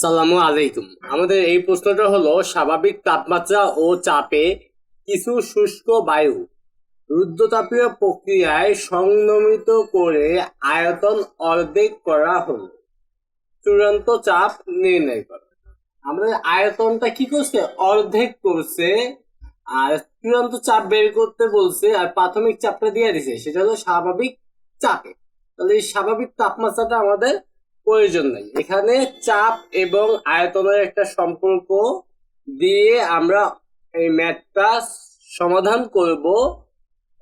সালামু আলাইকুম। আমাদের এই প্রশ্নটা হলো, স্বাভাবিক তাপমাত্রা ও চাপে কিছু শুষ্ক বায়ু রুদ্রতাপীয় প্রক্রিয়ায় সংনমিত করে আয়তন অর্ধেক করা হলো। চূড়ান্ত চাপ নির্ণয় করা। আমাদের আয়তনটা কি করছে? অর্ধেক করছে, আর চূড়ান্ত চাপ বের করতে বলছে, আর প্রাথমিক চাপটা দিয়ে দিছে। সেটা হলো স্বাভাবিক চাপে। তাহলে এই স্বাভাবিক তাপমাত্রাটা আমাদের প্রয়োজন নাই। এখানে চাপ এবং আয়তনের একটা সম্পর্ক দিয়ে আমরা এই ম্যাথটা সমাধান করব।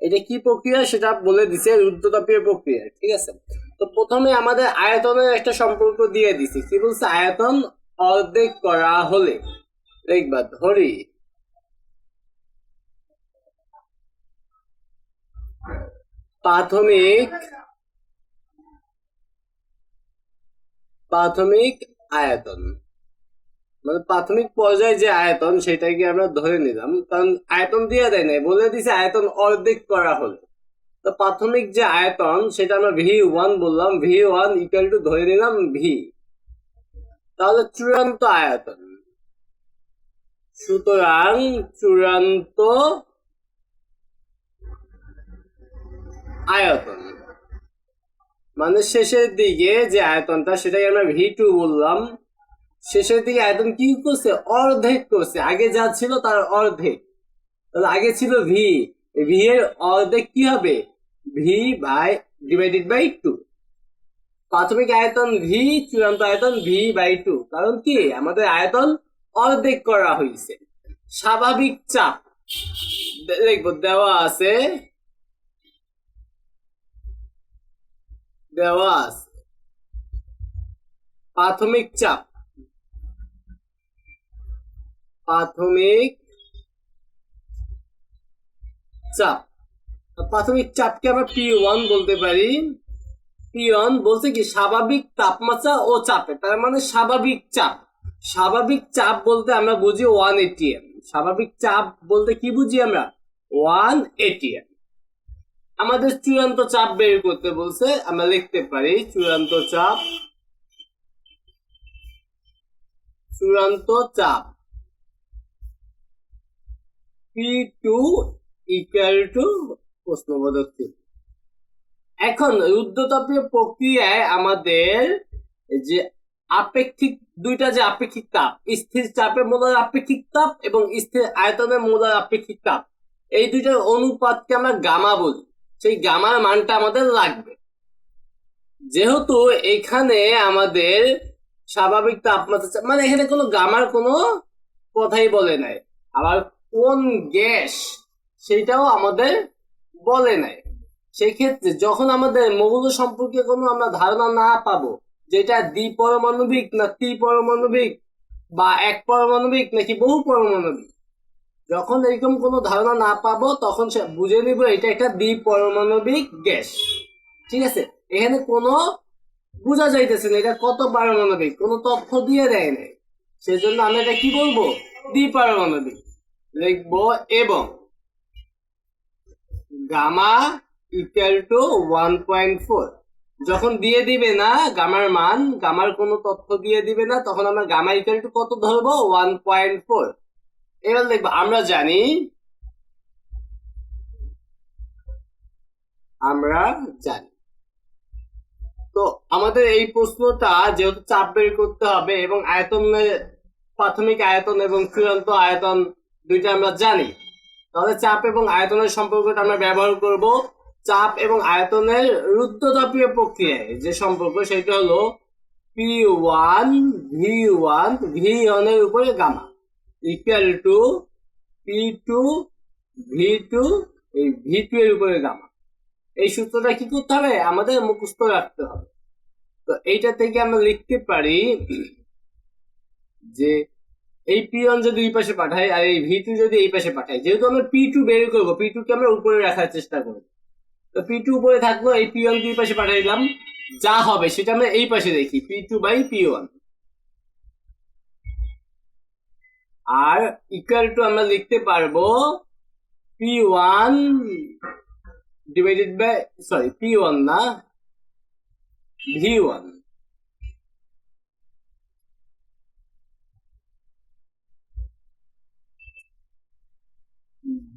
এটা কি প্রক্রিয়া? সেটা বলে দিছে রুদ্রতাপীয় প্রক্রিয়া, ঠিক আছে? তো প্রথমে আমাদের আয়তনের একটা সম্পর্ক দিয়ে দিছে। কি বলছে? আয়তন অর্ধেক করা হলে দেখবা ধরি। প্রাথমিক প্রাথমিক আয়তন। মানে প্রাথমিক পর্যায়ে যে আয়তন, সেটাকে আমরা ধরে নিলাম। কারণ আয়তন দিয়ে দেয় নাই, বলে দিছে আয়তন অর্ধেক করা হলো। তো প্রাথমিক যে আয়তন, সেটা আমরা ভি ওয়ান বললাম। ভি ওয়ান ইকুয়াল টু ধরে নিলাম ভি তাহলে চূড়ান্ত আয়তন। সুতরাং চূড়ান্ত আয়তন। মানে শেষের দিকে যে আয়তনটা, সেটাকে আমরা ভি টু বললাম। শেষের দিকে আয়তন কি করছে? অর্ধেক করছে। আগে যা ছিল তার অর্ধেক। তাহলে আগে ছিল ভি ভি এর অর্ধেক কি হবে? V by divided by two প্রাথমিক আয়তন ভি চূড়ান্ত আয়তন ভি বাই টু কারণ কি? আমাদের আয়তন অর্ধেক করা হয়েছে। স্বাভাবিক চাপ। দেখব, দেওয়া আছে দেওয়া আছে প্রাথমিক চাপ। প্রাথমিক চাপ। প্রাথমিক চাপকে আমরা পি ওয়ান বলতে পারি। পি ওয়ান বলতে কি স্বাভাবিক তাপমাত্রা ও চাপে। তার মানে স্বাভাবিক চাপ। স্বাভাবিক চাপ বলতে আমরা বুঝি ওয়ান এটিএম স্বাভাবিক চাপ বলতে কি বুঝি আমরা? ওয়ান এটিএম আমাদের চূড়ান্ত চাপ বের করতে বলছে, আমরা লিখতে পারি চূড়ান্ত চাপ চূড়ান্ত চাপ পি টু ইকুয়াল টু প্রশ্নবোধক এখন রুদ্রতাপীয় প্রক্রিয়ায় আমাদের যে আপেক্ষিক, দুইটা যে আপেক্ষিক তাপ, স্থির চাপের মোলার আপেক্ষিক তাপ এবং স্থির আয়তনের মোলার আপেক্ষিক তাপ, এই দুইটার অনুপাতকে আমরা গামা বলি। সেই গামার মানটা আমাদের লাগবে। যেহেতু এখানে আমাদের স্বাভাবিক তাপমাত্রা মানে এখানে কোনো গামার কোনো কথাই বলে নাই। আবার কোন গ্যাস সেটাও আমাদের বলে নাই। সেক্ষেত্রে যখন আমাদের মৌল সম্পর্কে কোনো আমরা ধারণা না পাবো, যেটা দ্বিপরমাণবিক না ত্রিপরমাণবিক বা এক পারমাণবিক নাকি বহু পারমাণবিক যখন এরকম কোনো ধারণা না পাবো, তখন সে বুঝে নিব এটা একটা দ্বিপরমাণবিক গ্যাস। ঠিক আছে? এখানে কোনো বোঝা যাইতেছে না এটা কত পারমাণবিক, কোনো তথ্য দিয়ে দেয় নাই। সেজন্য আমি এটা কি বলব? দ্বিপারমাণবিক। লিখব এবং। Gamma equal to one point four যখন দিয়ে দিবে না গামার মান, গামার কোনো তথ্য দিয়ে দিবে না, তখন আমরা গামা ইকুয়াল টু কত ধরবো? ওয়ান পয়েন্ট ফোর এবার দেখব, আমরা জানি আমরা জানি। তো আমাদের এই প্রশ্নটা যেহেতু চাপ বের করতে হবে এবং আয়তনের, প্রাথমিক আয়তন এবং চূড়ান্ত আয়তন দুইটা আমরা জানি, তাহলে চাপ এবং আয়তনের সম্পর্কটা আমরা ব্যবহার করব। চাপ এবং আয়তনের রুদ্রতাপীয় প্রক্রিয়ায় যে সম্পর্ক, সেটা হলো P one V one V ওয়ানের উপরে gamma. Equal to P two V two এই ভি টু এর উপরে গামা এই সূত্রটা কি করতে হবে? আমাদের মুখস্থ রাখতে হবে। তো এইটা থেকে আমরা লিখতে পারি যে এই পি ওয়ান যদি এই পাশে পাঠাই আর এই ভি টু যদি এই পাশে পাঠাই, যেহেতু আমরা পি টু বের করব পি টু কে আমরা উপরে রাখার চেষ্টা করব। তো পি টু উপরে থাকল, এই পি ওয়ান দুই পাশে পাঠাই দিলাম যা হবে সেটা আমরা এই পাশে দেখি P two by P one R equal to আমরা লিখতে পারব P one divided by sorry P one না V one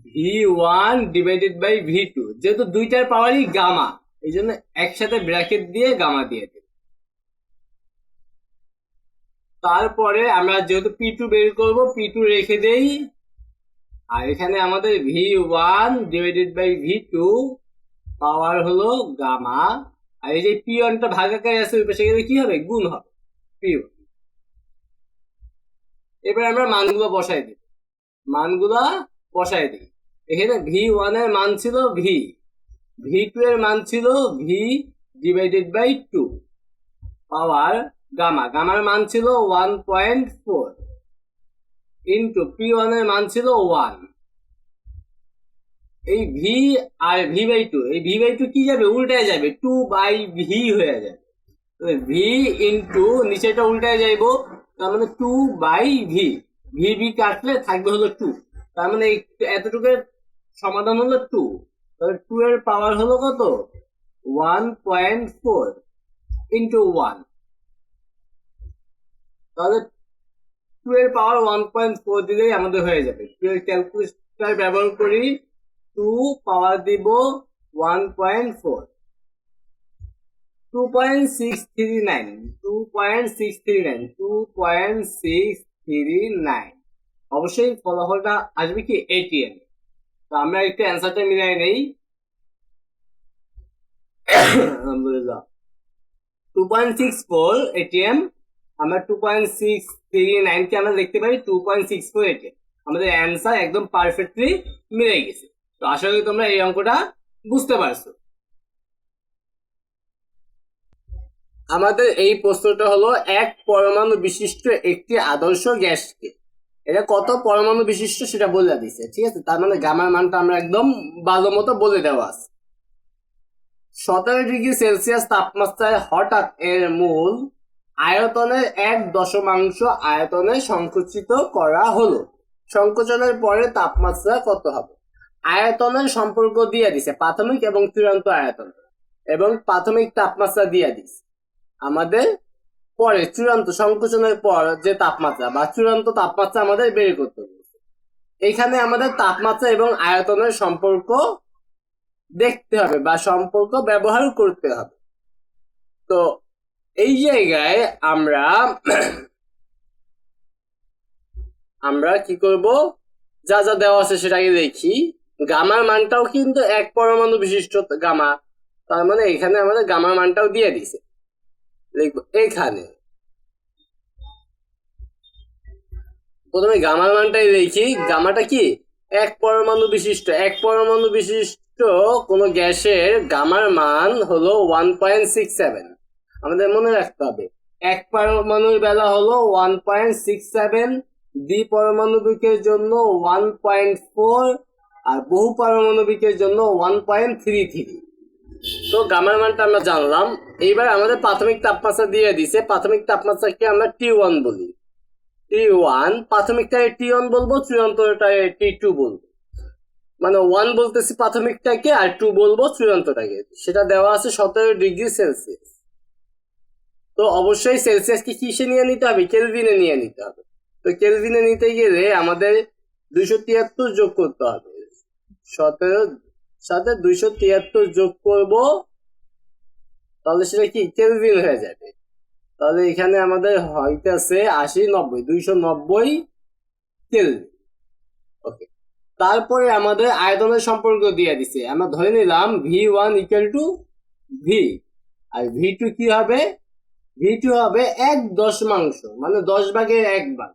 V one divided by V two যেহেতু দুইটার পাওয়ারই গামা এই জন্য একসাথে ব্র্যাকেট দিয়ে গামা দিয়ে তারপরে আমরা যেহেতু পি টু বের করব পি টু রেখে দেই। আর এখানে আমাদের V one divided by V two power হলো গামা। আর এই যে পি ওয়ানটা ভাগাকারে আছে, ওই পাশে গেলে কি হবে? গুণ হবে পি এবার আমরা মানগুলো বসাই দিই। মানগুলো বসাই দিই। এখানে ভি ওয়ানের মান ছিল ভি ভি টু এর মান ছিল V divided by two power gamma গামার মান ছিল one point four into P ওয়ানের মান ছিল ওয়ান এই ভি আর ভি বাই টু এই ভি বাই টু কি যাবে? উল্টায় যাবে। টু বাই ভি হয়ে যাবে। ভি ইন্টু নিচেটা উল্টায় যাইব। তার মানে two by V V V কাটলে থাকবে হলো টু তার মানে এই এতটুকুর সমাধান হলো টু তাহলে টু এর পাওয়ার হলো কত? One point four into one তাহলে টু এর পাওয়ার ওয়ান পয়েন্ট ফোর দিলেই আমাদের হয়ে যাবে। টু এর ক্যালকুলেটার ব্যবহার করি টু পাওয়ার দিব one point four two point six three nine two point six three nine two point six three nine অবশ্যই ফলাফলটা আসবে কি এটিএম তো আমরা একটু অ্যান্সারটা মিলাই নেই। আলহামদুলিল্লাহ। Two point six four atm আমরা টু পয়েন্ট সিক্স থ্রি নাইনকে আমরা দেখতে পাই two point six four atm আমাদের অ্যান্সার একদম পারফেক্টলি মিলে গেছে। তো আশা করি তোমরা এই অঙ্কটা বুঝতে পারছ। আমাদের এই প্রশ্নটা হলো, এক পরমাণু বিশিষ্ট একটি আদর্শ গ্যাসকে। এটা কত পরমাণু বিশিষ্ট সেটা বলে দিছে, ঠিক আছে? তার মানে গামার মানটা আমরা একদম ভালো মতো বলে দেওয়া আছে। সতেরো ডিগ্রি সেলসিয়াস তাপমাত্রায় হঠাৎ এর মূল আয়তনের এক দশমাংশ আয়তনে সংকুচিত করা হলো। সংকোচনের পরে তাপমাত্রা কত হবে? আয়তনের সম্পর্ক দিয়ে দিছে, প্রাথমিক এবং চূড়ান্ত আয়তন, এবং প্রাথমিক তাপমাত্রা দিয়ে দিছে। আমাদের পরে চূড়ান্ত সংকোচনের পর যে তাপমাত্রা বা চূড়ান্ত তাপমাত্রা আমাদের বের করতে হবে। এখানে আমাদের তাপমাত্রা এবং আয়তনের সম্পর্ক দেখতে হবে বা সম্পর্ক ব্যবহার করতে হবে। তো এই জায়গায় আমরা আমরা কি করব? যা যা দেওয়া আছে সেটাকে দেখি। গামার মানটাও কিন্তু এক পরমাণু বিশিষ্ট গামা। তার মানে এখানে আমাদের গামার মানটাও দিয়ে দিছে। লিখব এখানে। প্রথমে গামার মানটাই দেখি। গামাটা কি? এক পরমাণু বিশিষ্ট। এক পরমাণু বিশিষ্ট কোন গ্যাসের গামার মান হলো ওয়ান পয়েন্ট সিক্স সেভেন আমাদের মনে রাখতে হবে। এক পরমাণুর বেলা হলো ওয়ান পয়েন্ট সিক্স সেভেন দ্বি পারমাণবিকের জন্য ওয়ান পয়েন্ট ফোর আর বহু পারমাণবিকের জন্য ওয়ান পয়েন্ট থ্রি থ্রি তো গামার মানটা আমরা জানলাম। এইবার আমাদের প্রাথমিক তাপমাত্রা দিয়ে দিছে। প্রাথমিক তাপমাত্রাকে আমরা টি ওয়ান বলি। টি ওয়ান প্রাথমিকটাকে টি ওয়ান বলব, চূড়ান্তটাকে টি টু বলব। মানে ওয়ান বলতেছি প্রাথমিকটাকে, আর টু বলব চূড়ান্তটাকে। সেটা দেওয়া আছে সতেরো ডিগ্রি সেলসিয়াস। তো অবশ্যই সেলসিয়াসকে কিসে নিয়ে নিতে হবে? কেলভিনে নিয়ে নিতে হবে। তো কেলভিনে নিতে গেলে আমাদের দুইশো তিয়াত্তর যোগ করতে হবে। সতেরো, সাথে দুইশো তিয়াত্তর যোগ করব, তাহলে সেটা কি? কেলভিন হয়ে যাবে। তাহলে এখানে আমাদের হইতেছে আশি নব্বই, দুইশো নব্বই কেলভিন ওকে তারপরে আমাদের আয়তনের সম্পর্ক দিয়ে দিছে। আমরা ধরে নিলাম V one equal to V R V two কি হবে? ভি টু হবে এক দশমাংশ মানে দশ ভাগের এক ভাগ।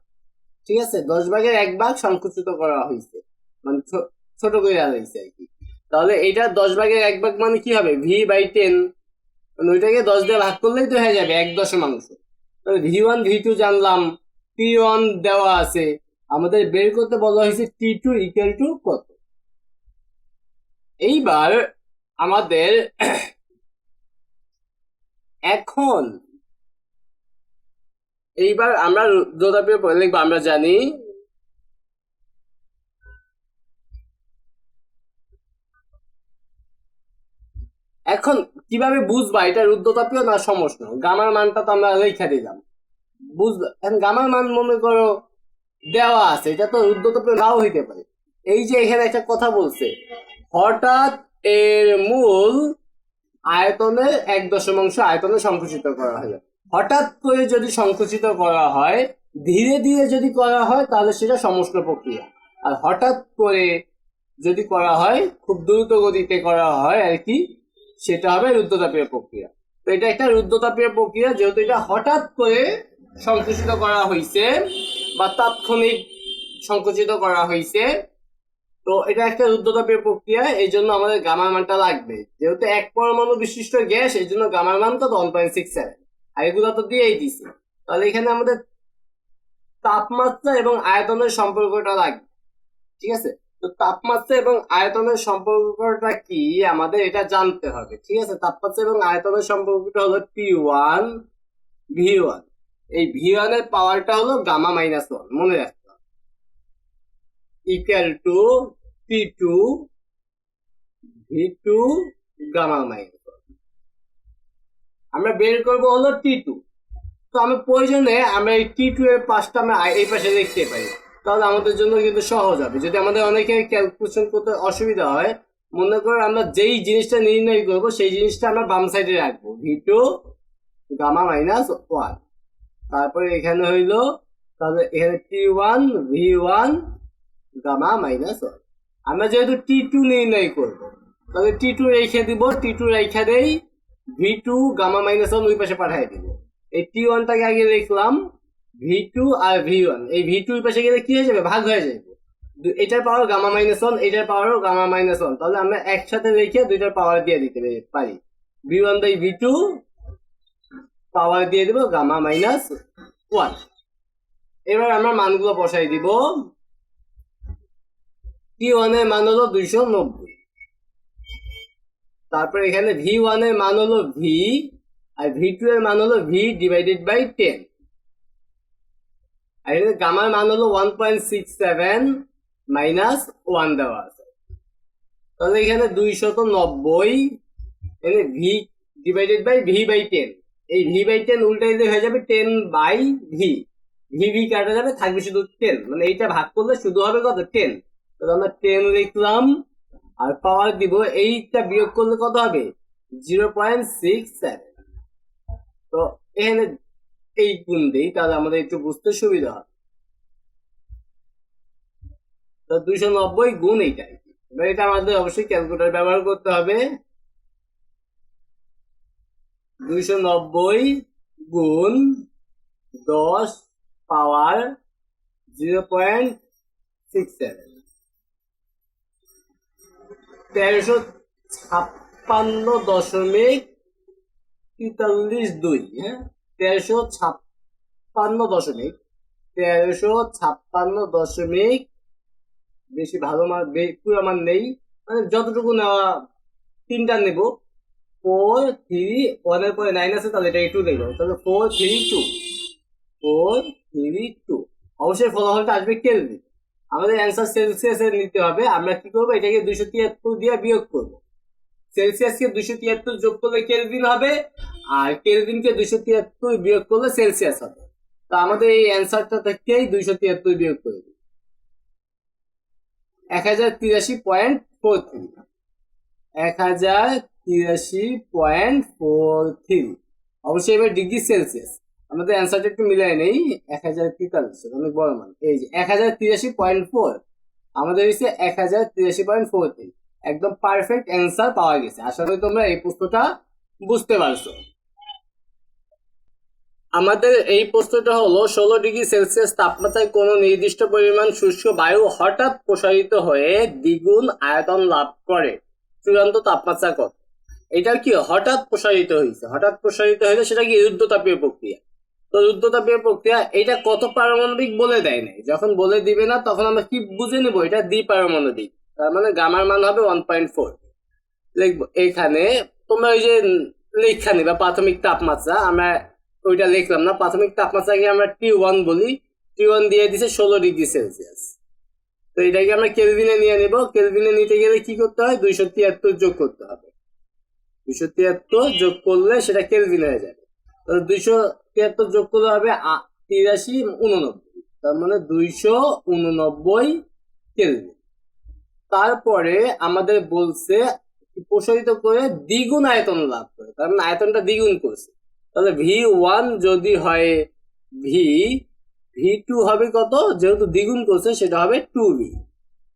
ঠিক আছে? দশ ভাগের এক ভাগ সংকুচিত করা হয়েছে। মানে ছোট করে আনাইছে আর কি। তাহলে এইটা দশ ভাগের এক ভাগ মানে কি হবে? ভি বাই টেন মানে ওইটাকে দশ দিয়ে ভাগ করলেই তো হয়ে যাবে এক দশমাংশ তাহলে ভি ওয়ান ভি টু জানলাম। টি ওয়ান দেওয়া আছে। আমাদের বের করতে বলা হয়েছে টি টু ইকুয়াল টু কত? এইবার আমাদের এখন এইবার আমরা রোদাপিয়ে লিখব, আমরা জানি এখন কীভাবে বুঝবা এটা রুদ্রতাপীয় না সমস্যা গামার মানটা তো আমরা লেখা দিলাম। বুঝ, এখন গামার মান মনে করো দেওয়া আছে, এটা তো রুদ্রতাপীয় নাও হইতে পারে। এই যে এখানে একটা কথা বলছে, হঠাৎ এর মূল আয়তনের এক দশমাংশ আয়তনে সংকুচিত করা হয় হঠাৎ করে যদি সংকুচিত করা হয়, ধীরে ধীরে যদি করা হয়, তাহলে সেটা সমস্ত প্রক্রিয়া। আর হঠাৎ করে যদি করা হয়, খুব দ্রুত গতিতে করা হয় আর কি, সেটা হবে রুদ্রতাপীয় প্রক্রিয়া। তো এটা একটা রুদ্রতাপীয় প্রক্রিয়া, যেহেতু এটা হঠাৎ করে সংকুচিত করা হয়েছে বা তাৎক্ষণিক সংকুচিত করা হয়েছে তো এটা একটা রুদ্রতাপীয় প্রক্রিয়া, এই জন্য আমাদের গামার মানটা লাগবে। যেহেতু এক পরমাণু বিশিষ্ট গ্যাস, এই জন্য গামার মান তো ওয়ান পয়েন্ট সিক্স সেভেন এগুলো তো দিয়েই দিছি। তাহলে এখানে আমাদের তাপমাত্রা এবং আয়তনের সম্পর্কটা লাগবে, ঠিক আছে? তো তাপমাত্রা এবং আয়তনের সম্পর্কটা কি? আমাদের এটা জানতে হবে, ঠিক আছে? তাপমাত্রা এবং আয়তনের সম্পর্কটা হলো টি ওয়ান ভি ওয়ান এই ভি ওয়ানের পাওয়ারটা হলো গামা মাইনাস ওয়ান মনে রাখতে হবে। Equal to T two V two gamma minus আমরা বের করব হলো টি টু তো আমি প্রয়োজনে আমরা এই টি টু এর পাশটা আমরা এই পাশে লিখতে পারি তাহলে আমাদের জন্য কিন্তু সহজ হবে। যদি আমাদের অনেকে ক্যালকুলেশন করতে অসুবিধা হয়, মনে করো আমরা যেই জিনিসটা নির্ণয় করব, সেই জিনিসটা আমরা বাম সাইডে রাখব। V two gamma minus one তারপরে এখানে হইল, তাহলে এখানে T one V one gamma minus one আমরা যেহেতু টি টু নির্ণয় করব, তাহলে টি টু রেখে দিব। টি টু রেখে দেই V two gamma minus one ওই পাশে পাঠিয়ে দিব। এই টি ওয়ানটাকে আগে লিখলাম ভি টু আর ভি ওয়ান এই ভি টু পাশে গেলে কি হয়ে যাবে? ভাগ হয়ে যাবে। এটার পাওয়ার গামা মাইনাস ওয়ান এটার পাওয়ারও গামা মাইনাস ওয়ান তাহলে আমরা একসাথে রেখে দুইটার পাওয়ার দিয়ে দিতে পারি V one by V two power দিয়ে দিব গামা মাইনাস ওয়ান এবার আমরা মানগুলো বসাই দিব। টি ওয়ানের মান হলো দুইশো নব্বই। তারপর এখানে ভি ওয়ানের মান হলো ভি আর ভি টু এর মান হলো ভি ডিভাইডেড বাই টেন আর এখানে গামার মান হলো one point six seven minus one দেওয়া আছে। তাহলে এখানে দুইশত নব্বই, এখানে V divided by V by ten এই ভি বাই টেন উল্টে দিলে হয়ে যাবে ten by V V V কাটা যাবে, থাকবে শুধু টেন মানে এইটা ভাগ করলে শুধু হবে কত? টেন তাহলে আমরা টেন লিখলাম। আর পাওয়ার দিব এইটা বিয়োগ করলে কত হবে? Zero point six seven. তো এখানে এই গুণ দিই, তাহলে আমাদের একটু বুঝতে সুবিধা হবে। তো দুইশো নব্বই গুণ এইটাই। এবার এটা আমাদের অবশ্যই ক্যালকুলেটর ব্যবহার করতে হবে। দুইশো নব্বই গুণ দশ power zero point six seven. তেরোশো ছাপ্পান্ন দশমিক তেতাল্লিশ দুই হ্যাঁ? তেরোশো ছাপ্পান্ন দশমিক, তেরোশো ছাপ্পান্ন দশমিক, বেশি ভালো মান পুরো মান নেই। মানে যতটুকু নেওয়া, তিনটা নেব। ফোর থ্রি ওয়ানের পরে নাইন আছে, তাহলে এটা টু নেব তাহলে four three two four three two অবশ্যই ফলাফলটা আসবে কেলভিন। আমাদের অ্যান্সার সেলসিয়াসে নিতে হবে। আমরা কি করব? এটাকে দুইশো তিয়াত্তর দিয়ে বিয়োগ করব। সেলসিয়াসকে দুইশো তিয়াত্তর যোগ করলে কেলভিন হবে আর কেলভিনকে দুইশো তিয়াত্তর বিয়োগ করলে সেলসিয়াস হবে। তো আমাদের এই অ্যান্সারটা থেকেই দুইশো তিয়াত্তর বিয়োগ করে দিই। এক হাজার তিরাশি পয়েন্ট ফোর থ্রি এক হাজার তিরাশি পয়েন্ট ফোর থ্রি অবশ্যই এবার ডিগ্রি সেলসিয়াস আমাদের অ্যান্সারটা একটু মিলাই নেই। এক হাজার তেতাল্লিশ, অনেক বড় মান। এই যে এক হাজার তিরাশি পয়েন্ট ফোর আমাদের হচ্ছে এক হাজার তিরাশি পয়েন্ট ফোর থ্রি একদম পারফেক্ট অ্যান্সার পাওয়া গেছে। আশা করি তোমরা এই প্রশ্নটা বুঝতে পারছ। আমাদের এই প্রশ্নটা হলো, ষোলো ডিগ্রি সেলসিয়াস তাপমাত্রায় কোনো নির্দিষ্ট পরিমাণ শুষ্ক বায়ু হঠাৎ প্রসারিত হয়ে দ্বিগুণ আয়তন লাভ করে। চূড়ান্ত তাপমাত্রা কত? এটা কি হঠাৎ প্রসারিত হয়েছে? হঠাৎ প্রসারিত হলে সেটা কি রুদ্রতাপীয় প্রক্রিয়া? তো রুদ্রতাপীয় প্রক্রিয়া এটা কত পারমাণবিক বলে দেয় নাই? যখন বলে দিবে না, তখন আমরা কি বুঝে নেব? এটা দ্বি পারমাণবিক তার মানে গামার মান হবে ওয়ান পয়েন্ট ফোর লিখব, এখানে তোমরা ওই যে লেখা নিবা প্রাথমিক তাপমাত্রা। আমরা ওইটা লিখলাম না। প্রাথমিক তাপমাত্রাকে আমরা টি ওয়ান বলি। টি ওয়ান দিয়ে দিছে ষোলো ডিগ্রি সেলসিয়াস। তো এটাকে আমরা কেলভিনে নিয়ে নেব। কেলভিনে নিতে গেলে কি করতে হয়? দুইশো তিয়াত্তর যোগ করতে হবে। দুইশো তিয়াত্তর যোগ করলে সেটা কেলভিন হয়ে যাবে। দুইশো তিয়াত্তর যোগ করলে হবে তিরাশি উননব্বই। তার মানে দুইশো উননব্বই কেলভিন তারপরে আমাদের বলছে প্রসারিত করে দ্বিগুণ আয়তন লাভ করে। তার মানে আয়তনটা দ্বিগুণ করছে। তাহলে ভি ওয়ান যদি হয় ভি ভি টু হবে কত? যেহেতু দ্বিগুণ করছে, সেটা হবে টু ভি।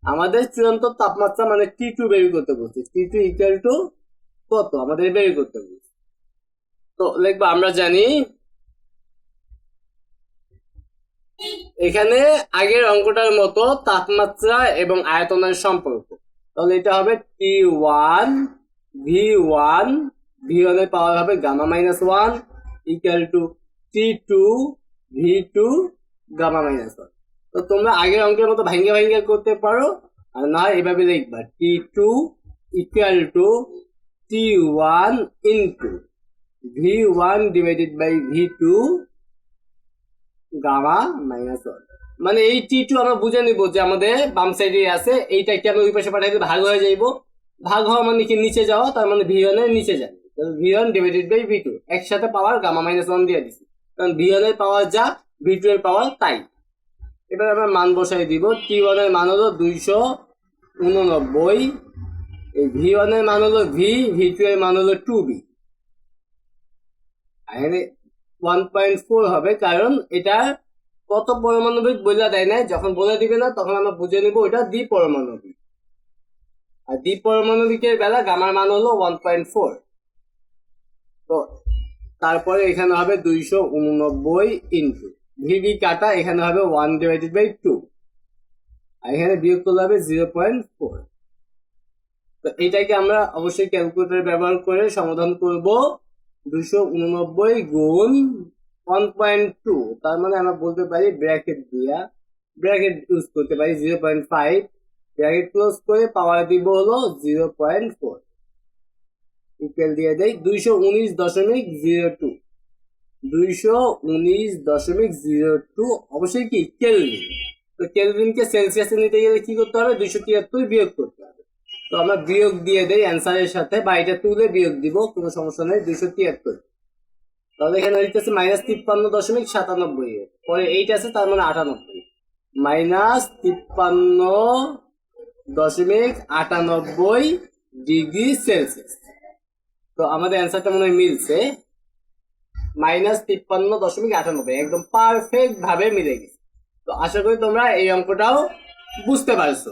আমাদের চূড়ান্ত তাপমাত্রা মানে টি টু বের করতে বলছে। টি টু ইকুয়াল টু কত? আমাদের বের করতে বলছে। তো লিখব আমরা জানি এখানে আগের অঙ্কটার মতো তাপমাত্রা এবং আয়তনের সম্পর্ক। তাহলে এটা হবে T one V one V ওয়ানের পাওয়ার হবে gamma minus one equal to T two V two gamma minus one তো তোমরা আগের অঙ্কের মতো ভাঙ্গে ভাঙ্গে করতে পারো, আর না এভাবে লিখবা T two equal to T one into V one divided by V two gamma minus one মানে এই টি টু আমরা বুঝে নিব যে আমাদের বাম সাইডে আছে এইটাকে আমি ওই পাশে পাঠাই ভাগ হয়ে যাইব। ভাগ হওয়া মানে কি নিচে যাওয়া, তার মানে ভি ওয়ানের নিচে যাবে V one divided by V two একসাথে পাওয়ার গামা মাইনাস ওয়ান দিয়ে দিছি। কারণ ভি ওয়ানের পাওয়ার যা ভি টু এর পাওয়ার তাই। এবার আমরা মান বসাই দিব টি ওয়ানের মান হলো দুইশো উননব্বই, এই ভি ওয়ানের মান হলো ভি ভি টু এর মান হলো টু বি এখানে ওয়ান পয়েন্ট ফোর হবে, কারণ এটা কত পারমাণবিক বলে দেয় না যখন বলে দিবে না, তখন আমরা বুঝে নিব ওটা দ্বি পারমাণবিক আর দ্বি পারমাণবিকের বেলা গামার মান হলো ওয়ান পয়েন্ট ফোর তো তারপরে এখানে হবে দুইশো উননব্বই ইন্টু ভিবি কাটা এখানে হবে ওয়ান ডিভাইডেড বাই টু আর এখানে বিয়োগ করলে হবে জিরো পয়েন্ট ফোর তো এটাকে আমরা অবশ্যই ক্যালকুলেটর ব্যবহার করে সমাধান করব। দুশো উননব্বই গুণ ওয়ান পয়েন্ট টু তার মানে আমরা বলতে পারি ব্র্যাকেট দিয়া। ব্র্যাকেট ইউজ করতে পারি zero point five bracket close করে পাওয়ার দিব হলো জিরো পয়েন্ট ফোর ইকুয়াল দিয়ে দেয় দুইশো উনিশ দশমিক জিরো টু দুইশো উনিশ দশমিক জিরো টু অবশ্যই কি কেলভিন তো কেলভিনকে সেলসিয়াসে নিতে গেলে কি করতে হবে? দুইশো তিয়াত্তর বিয়োগ করতে তো আমরা বিয়োগ দিয়ে দেই অ্যান্সারের সাথে বা এটা তুলে বিয়োগ দিব, কোনো সমস্যা নেই, দুইশো তিয়াত্তর। তাহলে এখানে হইতেছে মাইনাস তিপ্পান্ন দশমিক সাতানব্বই পরে এইটা আছে, তার মানে আটানব্বই। মাইনাস তিপ্পান্ন দশমিক আটানব্বই ডিগ্রি সেলসিয়াস। তো আমাদের অ্যান্সারটা মনে হয় মিলছে। মাইনাস তিপ্পান্ন দশমিক আটানব্বই, একদম পারফেক্ট ভাবে মিলে গেছে। তো আশা করি তোমরা এই অঙ্কটাও বুঝতে পারছ।